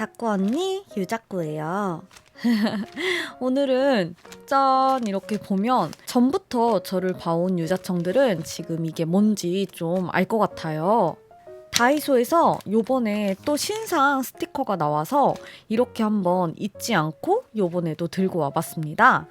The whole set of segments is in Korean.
닭구 언니 유자꾸예요. 오늘은 짠 이렇게 보면 전부터 저를 봐온 유자청들은 지금 이게 뭔지 좀 알 것 같아요. 다이소에서 요번에 또 신상 스티커가 나와서 이렇게 한번 잊지 않고 요번에도 들고 와봤습니다.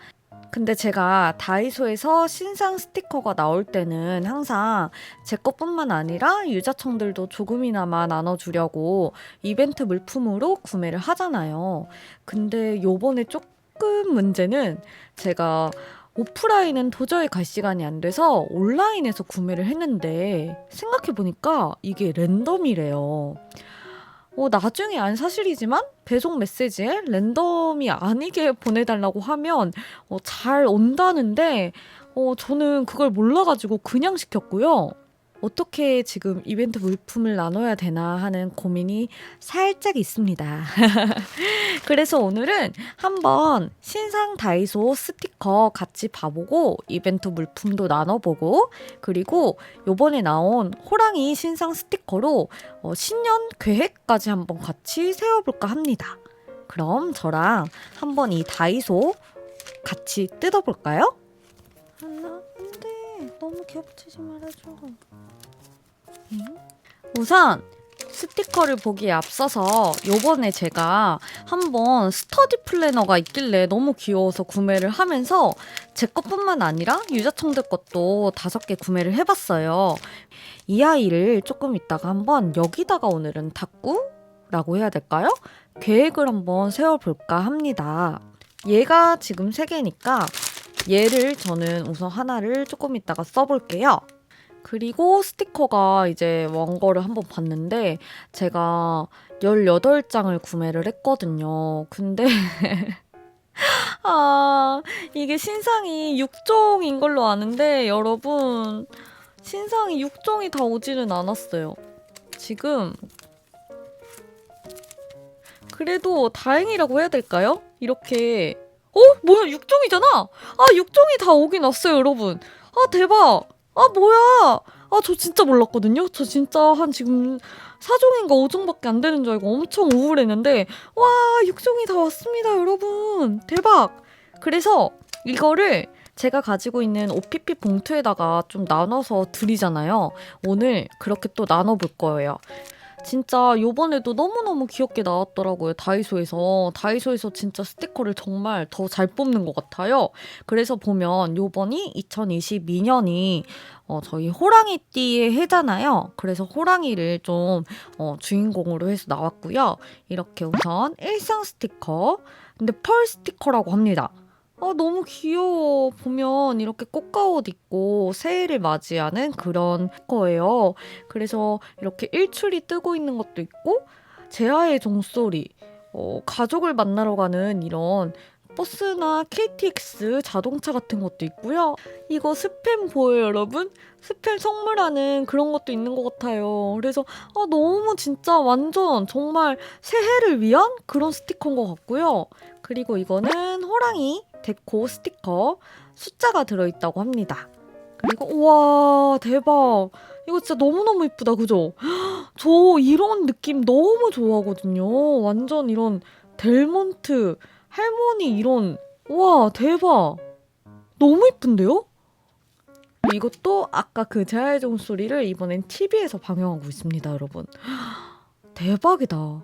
근데 제가 다이소에서 신상 스티커가 나올 때는 항상 제 것뿐만 아니라 유자청들도 조금이나마 나눠주려고 이벤트 물품으로 구매를 하잖아요. 근데 요번에 조금 문제는 제가 오프라인은 도저히 갈 시간이 안 돼서 온라인에서 구매를 했는데 생각해보니까 이게 랜덤이래요. 어, 나중에 안 사실이지만 배송 메시지에 랜덤이 아니게 보내달라고 하면 어, 잘 온다는데 어, 저는 그걸 몰라가지고 그냥 시켰고요. 어떻게 지금 이벤트 물품을 나눠야 되나 하는 고민이 살짝 있습니다. 그래서 오늘은 한번 신상 다이소 스티커 같이 봐보고 이벤트 물품도 나눠보고 그리고 요번에 나온 호랑이 신상 스티커로 어, 신년 계획까지 한번 같이 세워볼까 합니다. 그럼 저랑 한번 이 다이소 같이 뜯어볼까요? 너무 겹치지 말아줘. 응? 우선 스티커를 보기에 앞서서 요번에 제가 한번 스터디 플래너가 있길래 너무 귀여워서 구매를 하면서 제 것뿐만 아니라 유자청들 것도 다섯 개 구매를 해봤어요. 이 아이를 조금 있다가 한번 여기다가 오늘은 닦구라고 해야 될까요? 계획을 한번 세워볼까 합니다. 얘가 지금 세 개니까 얘를 저는 우선 하나를 조금 있다가 써볼게요. 그리고 스티커가 이제 원거를 한번 봤는데 제가 18장을 구매를 했거든요. 근데 아, 이게 신상이 6종인 걸로 아는데 여러분 신상이 6종이 다 오지는 않았어요. 지금 그래도 다행이라고 해야 될까요? 이렇게 어? 뭐야 6종이잖아. 아 6종이 다 오긴 왔어요 여러분. 아 대박. 아 뭐야? 아 저 진짜 몰랐거든요. 저 진짜 한 지금 4종인가 5종밖에 안 되는 줄 알고 엄청 우울했는데 와 6종이 다 왔습니다 여러분. 대박. 그래서 이거를 제가 가지고 있는 OPP 봉투에다가 좀 나눠서 드리잖아요. 오늘 그렇게 또 나눠볼 거예요. 진짜 요번에도 너무너무 귀엽게 나왔더라고요. 다이소에서. 다이소에서 진짜 스티커를 정말 더 잘 뽑는 것 같아요. 그래서 보면 요번이 2022년이 어, 저희 호랑이띠의 해잖아요. 그래서 호랑이를 좀 어, 주인공으로 해서 나왔고요. 이렇게 우선 일상 스티커. 근데 펄 스티커라고 합니다. 아, 너무 귀여워. 보면 이렇게 꽃가옷 입고 새해를 맞이하는 그런 거예요. 그래서 이렇게 일출이 뜨고 있는 것도 있고, 제아의 종소리, 어, 가족을 만나러 가는 이런 버스나 KTX 자동차 같은 것도 있고요. 이거 스팸 보여요, 여러분? 스팸 선물하는 그런 것도 있는 것 같아요. 그래서 아, 너무 진짜 완전 정말 새해를 위한 그런 스티커인 것 같고요. 그리고 이거는 호랑이 데코 스티커 숫자가 들어있다고 합니다. 그리고 우와 대박 이거 진짜 너무너무 이쁘다 그죠? 저 이런 느낌 너무 좋아하거든요. 완전 이런 델몬트 할머니 이런 와 대박 너무 이쁜데요? 이것도 아까 그 제아의 종소리를 이번엔 TV에서 방영하고 있습니다 여러분 대박이다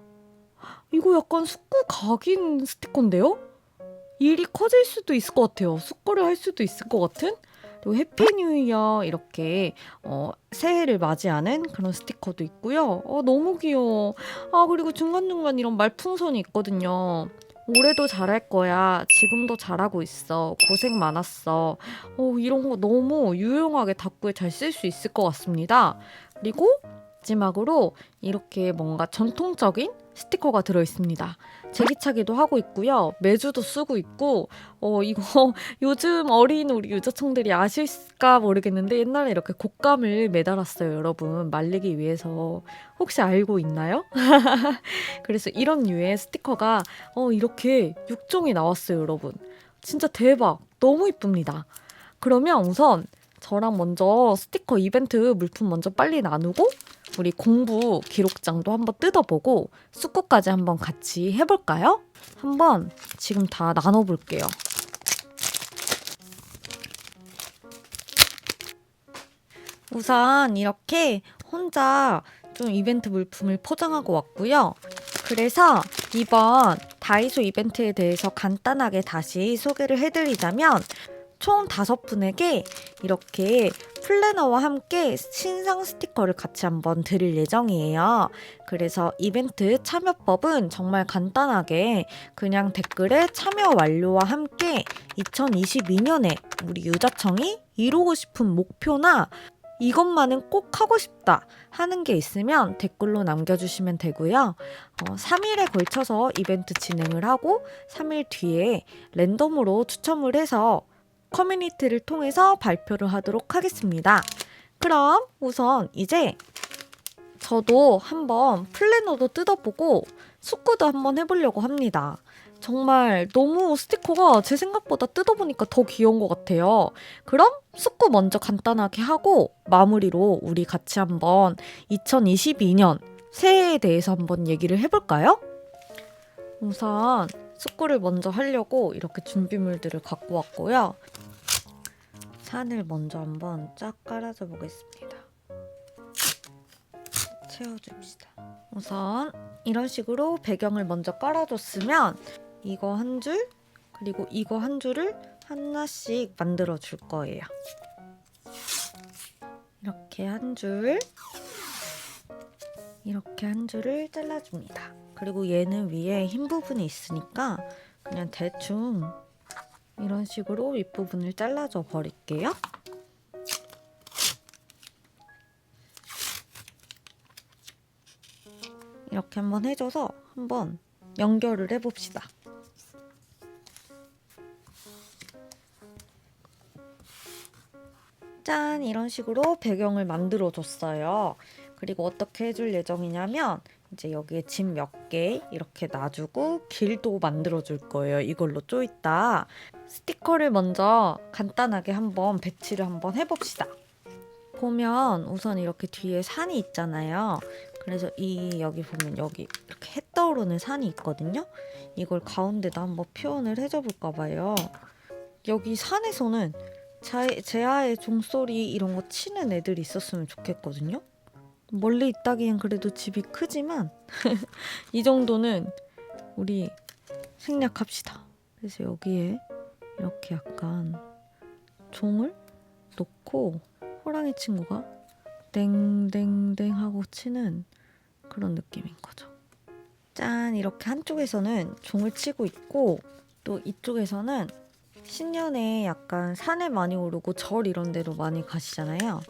이거 약간 숙구 각인 스티커인데요? 일이 커질 수도 있을 것 같아요. 숙고를 할 수도 있을 것 같은? 그리고 해피 뉴 이어 이렇게 어, 새해를 맞이하는 그런 스티커도 있고요. 어, 너무 귀여워. 아, 그리고 중간중간 이런 말풍선이 있거든요. 올해도 잘할 거야. 지금도 잘하고 있어. 고생 많았어. 어, 이런 거 너무 유용하게 닭구에 잘 쓸 수 있을 것 같습니다. 그리고 마지막으로 이렇게 뭔가 전통적인 스티커가 들어 있습니다. 제기차기도 하고 있고요. 매주도 쓰고 있고, 어, 이거 요즘 어린 우리 유자청들이 아실까 모르겠는데 옛날에 이렇게 곶감을 매달았어요, 여러분. 말리기 위해서. 혹시 알고 있나요? 그래서 이런 류의 스티커가 어, 이렇게 6종이 나왔어요, 여러분. 진짜 대박. 너무 이쁩니다. 그러면 우선 저랑 먼저 스티커 이벤트 물품 먼저 빨리 나누고 우리 공부 기록장도 한번 뜯어보고 숙고까지 한번 같이 해볼까요? 한번 지금 다 나눠볼게요. 우선 이렇게 혼자 좀 이벤트 물품을 포장하고 왔고요. 그래서 이번 다이소 이벤트에 대해서 간단하게 다시 소개를 해드리자면 총 다섯 분에게 이렇게 플래너와 함께 신상 스티커를 같이 한번 드릴 예정이에요. 그래서 이벤트 참여법은 정말 간단하게 그냥 댓글에 참여 완료와 함께 2022년에 우리 유자청이 이루고 싶은 목표나 이것만은 꼭 하고 싶다 하는 게 있으면 댓글로 남겨주시면 되고요. 어, 3일에 걸쳐서 이벤트 진행을 하고 3일 뒤에 랜덤으로 추첨을 해서 커뮤니티를 통해서 발표를 하도록 하겠습니다. 그럼 우선 이제 저도 한번 플래너도 뜯어보고 숙구도 한번 해보려고 합니다. 정말 너무 스티커가 제 생각보다 뜯어보니까 더 귀여운 것 같아요. 그럼 숙구 먼저 간단하게 하고 마무리로 우리 같이 한번 2022년 새해에 대해서 한번 얘기를 해볼까요? 우선 숙구를 먼저 하려고 이렇게 준비물들을 갖고 왔고요. 산을 먼저 한번 쫙 깔아줘 보겠습니다. 채워줍시다. 우선 이런 식으로 배경을 먼저 깔아줬으면 이거 한 줄, 그리고 이거 한 줄을 하나씩 만들어 줄 거예요. 이렇게 한 줄, 이렇게 한 줄을 잘라줍니다. 그리고 얘는 위에 흰 부분이 있으니까 그냥 대충 이런 식으로 윗부분을 잘라줘 버릴게요. 이렇게 한번 해줘서 한번 연결을 해봅시다. 짠! 이런 식으로 배경을 만들어 줬어요. 그리고 어떻게 해줄 예정이냐면 이제 여기에 집 몇 개 이렇게 놔주고 길도 만들어 줄 거예요. 이걸로 쪼있다. 스티커를 먼저 간단하게 한번 배치를 한번 해봅시다. 보면 우선 이렇게 뒤에 산이 있잖아요. 그래서 이 여기 보면 여기 이렇게 해 떠오르는 산이 있거든요. 이걸 가운데다 한번 표현을 해줘 볼까 봐요. 여기 산에서는 제, 제아의 종소리 이런 거 치는 애들이 있었으면 좋겠거든요. 멀리 있다기엔 그래도 집이 크지만 이 정도는 우리 생략합시다. 그래서 여기에 이렇게 약간 종을 놓고 호랑이 친구가 땡땡땡 하고 치는 그런 느낌인 거죠. 짠 이렇게 한쪽에서는 종을 치고 있고 또 이쪽에서는 신년에 약간 산에 많이 오르고 절 이런 데로 많이 가시잖아요.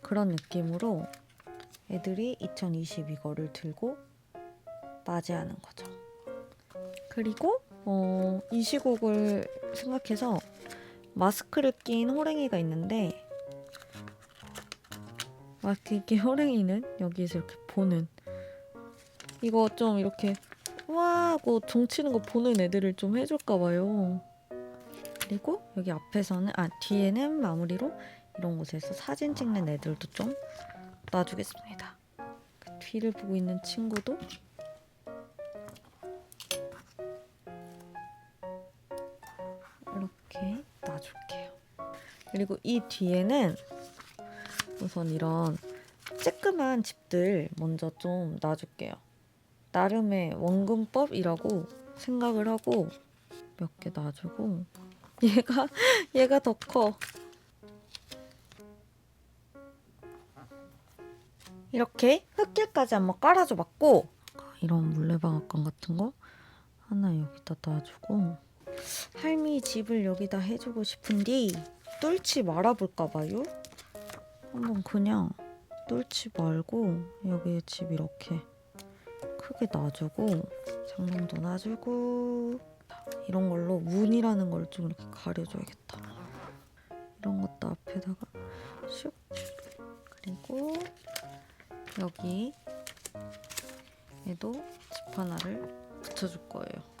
그런 느낌으로 애들이 2022거를 들고 맞이하는 거죠. 그리고 어, 이 시국을 생각해서 마스크를 낀 호랭이가 있는데 마스크 낀 호랭이는 여기에서 이렇게 보는 이거 좀 이렇게 와 하고 종 치는 거 보는 애들을 좀 해줄까 봐요. 그리고 여기 앞에서는 아 뒤에는 마무리로 이런 곳에서 사진 찍는 애들도 좀 놔주겠습니다. 그 뒤를 보고 있는 친구도 이렇게 놔줄게요. 그리고 이 뒤에는 우선 이런 쬐끄만 집들 먼저 좀 놔줄게요. 나름의 원근법이라고 생각을 하고 몇 개 놔주고 얘가 얘가 더 커. 이렇게 흙길까지 한번 깔아줘 봤고 이런 물레방앗간 같은 거 하나 여기다 놔주고 할미 집을 여기다 해주고 싶은데 뚫지 말아볼까 봐요. 한번 그냥 뚫지 말고 여기에 집 이렇게 크게 놔주고 장롱도 놔주고 이런 걸로 문이라는 걸 좀 이렇게 가려줘야겠다. 이런 것도 앞에다가 슉 그리고 여기 얘도 집 하나를 붙여줄 거예요.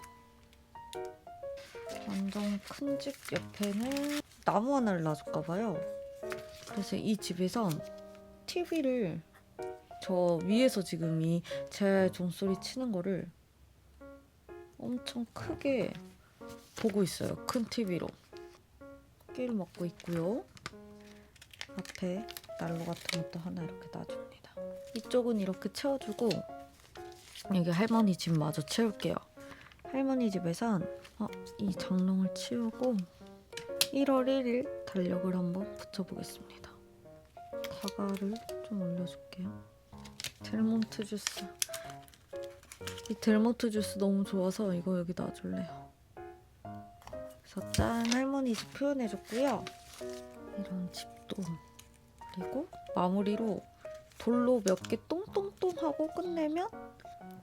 완전 큰 집 옆에는 나무 하나를 놔줄까 봐요. 그래서 이 집에선 TV를 저 위에서 지금 이 제 종소리 치는 거를 엄청 크게 보고 있어요. 큰 TV로. 끼를 먹고 있고요. 앞에 난로 같은 것도 하나 이렇게 놔줍니다. 이쪽은 이렇게 채워주고 여기 할머니 집 마저 채울게요. 할머니 집에선 어, 이 장롱을 치우고 1월 1일 달력을 한번 붙여보겠습니다. 사과를 좀 올려줄게요. 델몬트 주스. 이 델몬트 주스 너무 좋아서 이거 여기 놔줄래요. 그래서 짠 할머니 집 표현해줬고요. 이런 집도 그리고 마무리로 돌로 몇 개 똥똥똥 하고 끝내면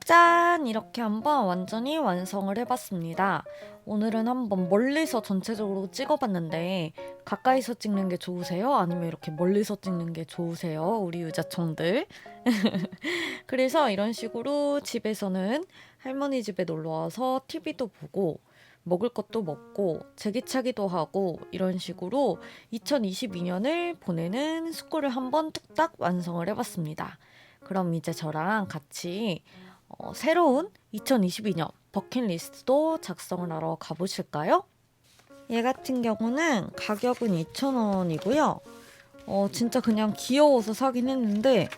짠! 이렇게 한번 완전히 완성을 해봤습니다. 오늘은 한번 멀리서 전체적으로 찍어봤는데 가까이서 찍는 게 좋으세요? 아니면 이렇게 멀리서 찍는 게 좋으세요? 우리 유자청들. 그래서 이런 식으로 집에서는 할머니 집에 놀러 와서 TV도 보고 먹을 것도 먹고 제기차기도 하고 이런 식으로 2022년을 보내는 숙고를 한번 뚝딱 완성을 해봤습니다. 그럼 이제 저랑 같이 어, 새로운 2022년 버킷리스트도 작성을 하러 가보실까요? 얘 같은 경우는 가격은 2,000원이고요. 어, 진짜 그냥 귀여워서 사긴 했는데,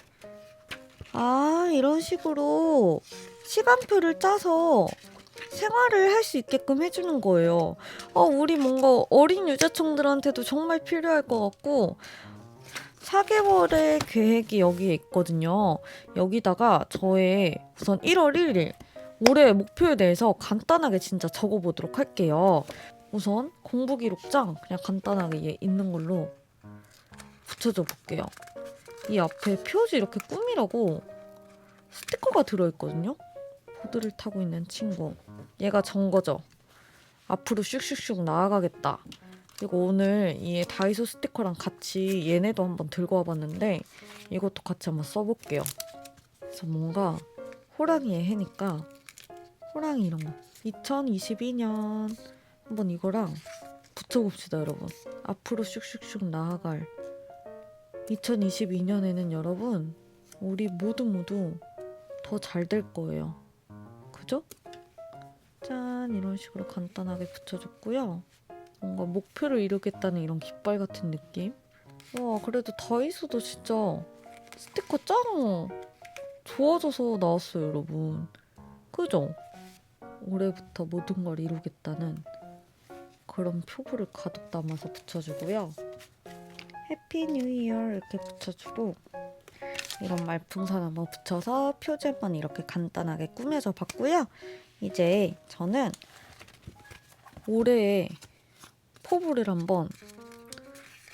아, 이런 식으로 시간표를 짜서 생활을 할 수 있게끔 해주는 거예요. 어, 우리 뭔가 어린 유자청들한테도 정말 필요할 것 같고, 4개월의 계획이 여기에 있거든요. 여기다가 저의 우선 1월 1일 올해 목표에 대해서 간단하게 진짜 적어보도록 할게요. 우선 공부 기록장 그냥 간단하게 얘 있는 걸로 붙여줘 볼게요. 이 앞에 표지 이렇게 꾸미라고 스티커가 들어있거든요. 보드를 타고 있는 친구. 얘가 정거죠. 앞으로 슉슉슉 나아가겠다. 그리고 오늘 이 다이소 스티커랑 같이 얘네도 한번 들고 와봤는데 이것도 같이 한번 써볼게요. 그래서 뭔가 호랑이의 해니까 호랑이 이런 거 2022년 한번 이거랑 붙여봅시다 여러분. 앞으로 슉슉슉 나아갈 2022년에는 여러분 우리 모두 모두 더 잘 될 거예요. 그죠? 짠 이런 식으로 간단하게 붙여줬고요. 뭔가 목표를 이루겠다는 이런 깃발 같은 느낌. 와 그래도 다이소도 진짜 스티커 짱 좋아져서 나왔어요 여러분. 그죠? 올해부터 모든 걸 이루겠다는 그런 표부를 가득 담아서 붙여주고요. 해피 뉴 이어 이렇게 붙여주고 이런 말풍선 한번 붙여서 표지 한번 이렇게 간단하게 꾸며줘 봤고요. 이제 저는 올해 의 포부를 한번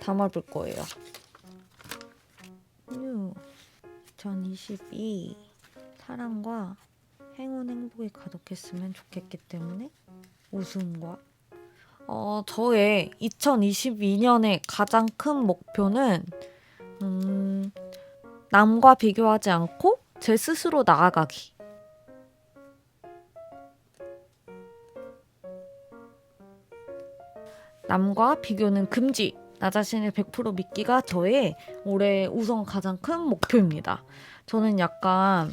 담아볼 거예요. 뉴2022 사랑과 행운 행복이 가득했으면 좋겠기 때문에 웃음과 어, 저의 2022년의 가장 큰 목표는 음, 남과 비교하지 않고 제 스스로 나아가기. 남과 비교는 금지. 나 자신을 100% 믿기가 저의 올해 우선 가장 큰 목표입니다. 저는 약간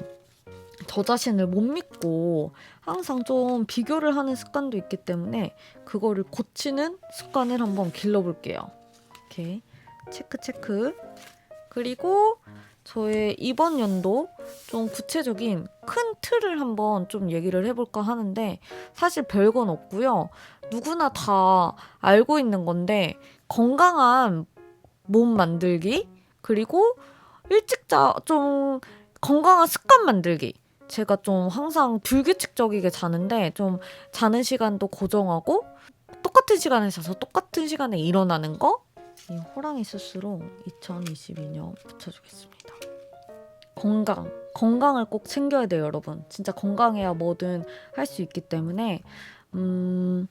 저 자신을 못 믿고 항상 좀 비교를 하는 습관도 있기 때문에 그거를 고치는 습관을 한번 길러볼게요. 이렇게 체크 체크. 그리고 저의 이번 연도 좀 구체적인 큰 틀을 한번 좀 얘기를 해볼까 하는데 사실 별건 없고요. 누구나 다 알고 있는 건데 건강한 몸 만들기 그리고 일찍 자 좀 건강한 습관 만들기. 제가 좀 항상 불규칙적이게 자는데 좀 자는 시간도 고정하고 똑같은 시간에 자서 똑같은 시간에 일어나는 거. 이 호랑이 스스로 2022년 붙여주겠습니다. 건강. 건강을 꼭 챙겨야 돼요, 여러분. 진짜 건강해야 뭐든 할 수 있기 때문에, 음,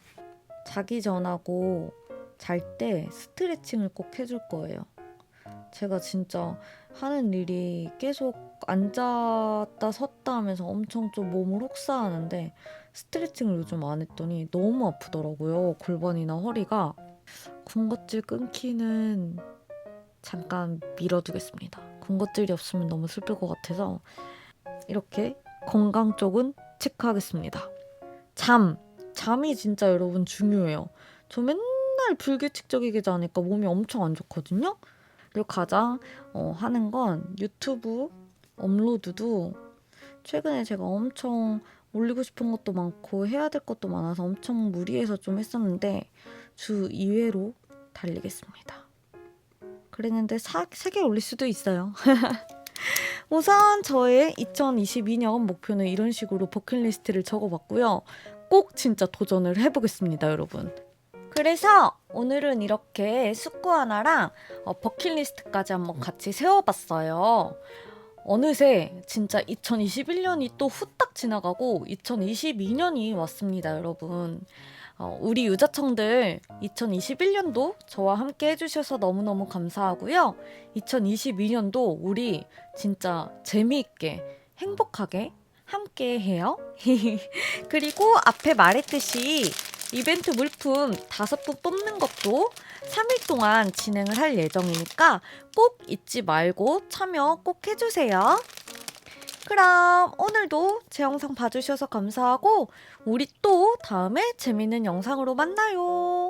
자기 전하고 잘 때 스트레칭을 꼭 해줄 거예요. 제가 진짜 하는 일이 계속 앉았다 섰다 하면서 엄청 좀 몸을 혹사하는데 스트레칭을 요즘 안 했더니 너무 아프더라고요. 골반이나 허리가. 군것질 끊기는 잠깐 미뤄두겠습니다. 군것질이 없으면 너무 슬플 것 같아서 이렇게 건강 쪽은 체크하겠습니다. 잠, 잠이 진짜 여러분 중요해요. 저 맨날 불규칙적이게 자니까 몸이 엄청 안 좋거든요. 그리고 가장 어, 하는 건 유튜브 업로드도 최근에 제가 엄청 올리고 싶은 것도 많고 해야 될 것도 많아서 엄청 무리해서 좀 했었는데 주 2회로 달리겠습니다. 그랬는데 4, 3개 올릴 수도 있어요. 우선 저의 2022년 목표는 이런 식으로 버킷리스트를 적어봤고요. 꼭 진짜 도전을 해보겠습니다, 여러분. 그래서 오늘은 이렇게 숙구 하나랑 어, 버킷리스트까지 한번 같이 세워봤어요. 어느새 진짜 2021년이 또 후딱 지나가고 2022년이 왔습니다, 여러분. 어, 우리 유자청들 2021년도 저와 함께 해주셔서 너무너무 감사하고요. 2022년도 우리 진짜 재미있게 행복하게 함께 해요. 그리고 앞에 말했듯이 이벤트 물품 다섯 분 뽑는 것도 3일 동안 진행을 할 예정이니까 꼭 잊지 말고 참여 꼭 해주세요. 그럼 오늘도 제 영상 봐주셔서 감사하고 우리 또 다음에 재밌는 영상으로 만나요.